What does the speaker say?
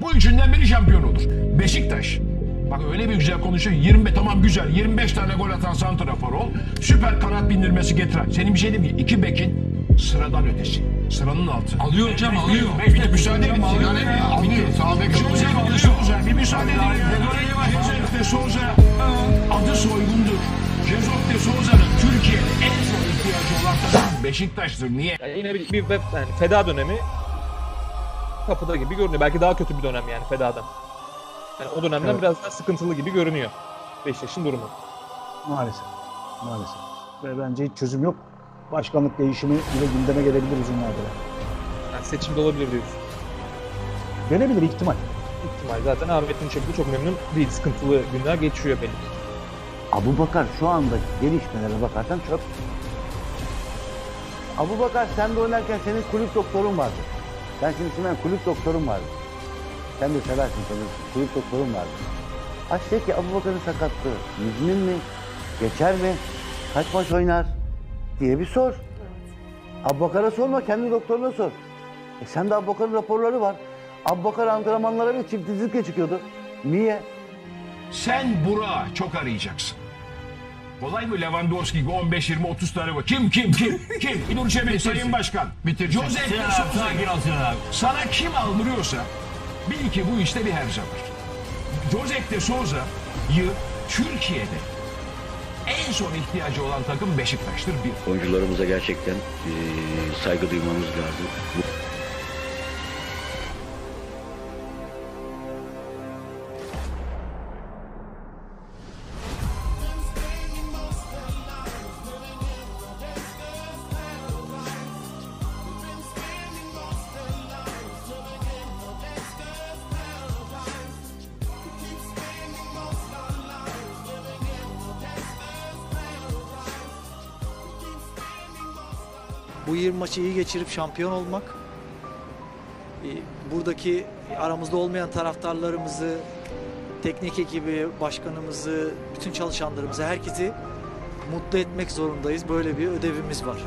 Bu üçünden biri şampiyon olur. Beşiktaş. Bak öyle bir güzel konuşuyor. 20 tamam güzel. 25 tane gol atan santrafor ol. Süper kanat bindirmesi getiren. Senin bir şey diyeyim mi? İki bekin sıradan ötesi. Sıranın altı. Alıyor hocam alıyor. Bir de müsaade edin. alıyor alıyor. Sağ bek Jose de Souza. Bir müsaade edin. Jose de Souza adı soygundur. Jesus de Souza'nın Türkiye'de en son ihtiyacı olan takım Beşiktaş'tır. Niye? Yani yine bir, bir web, yani feda dönemi kapıda gibi görünüyor. Belki daha kötü bir dönem yani fedadan. Yani o dönemden Evet. biraz daha sıkıntılı gibi görünüyor. Beşiktaş'ın durumu. Maalesef. Maalesef. Ve bence hiç çözüm yok. Başkanlık değişimi bile gündeme gelebilir uzun vadede. Yani seçimde olabilir diyorsun. Gelebilir ihtimal. İhtimal zaten Ahmet'in şekli çok memnun değil. Sıkıntılı günler geçiyor benim. Abu Bakar şu andaki gelişmelere bakarsan çöp. Abu Bakar sen de oynarken senin kulüp doktorun vardı. Ben şimdi Sinan kulüp doktorum vardı. Sen de seversin tabii. Kulüp doktorum vardı. Aç de ki Abu Bakar'ın sakatlığı müzmin mi? Geçer mi? Kaç maç oynar? diye bir sor. Abu Bakar'a sorma kendi doktoruna sor. E sen de Abu Bakar'ın raporları var. Abu Bakar antrenmanlara bir çift dizlikle çıkıyordu. Niye? Sen Burak'ı çok arayacaksın. Kolay mı Lewandowski gibi 15 20 30 tane gol. Kim kim kim kim? İnur Çebi Sayın Başkan. Bitir. Jose de Souza. Sakin ol Sinan abi. Sana kim aldırıyorsa bil ki bu işte bir herza var. Jose de Souza'yı Türkiye'de en son ihtiyacı olan takım Beşiktaş'tır bir. Oyuncularımıza gerçekten eee, saygı duymamız lazım. Bu Bu 20 maçı iyi geçirip şampiyon olmak, e, buradaki aramızda olmayan taraftarlarımızı, teknik ekibi, başkanımızı, bütün çalışanlarımızı, herkesi mutlu etmek zorundayız. Böyle bir ödevimiz var.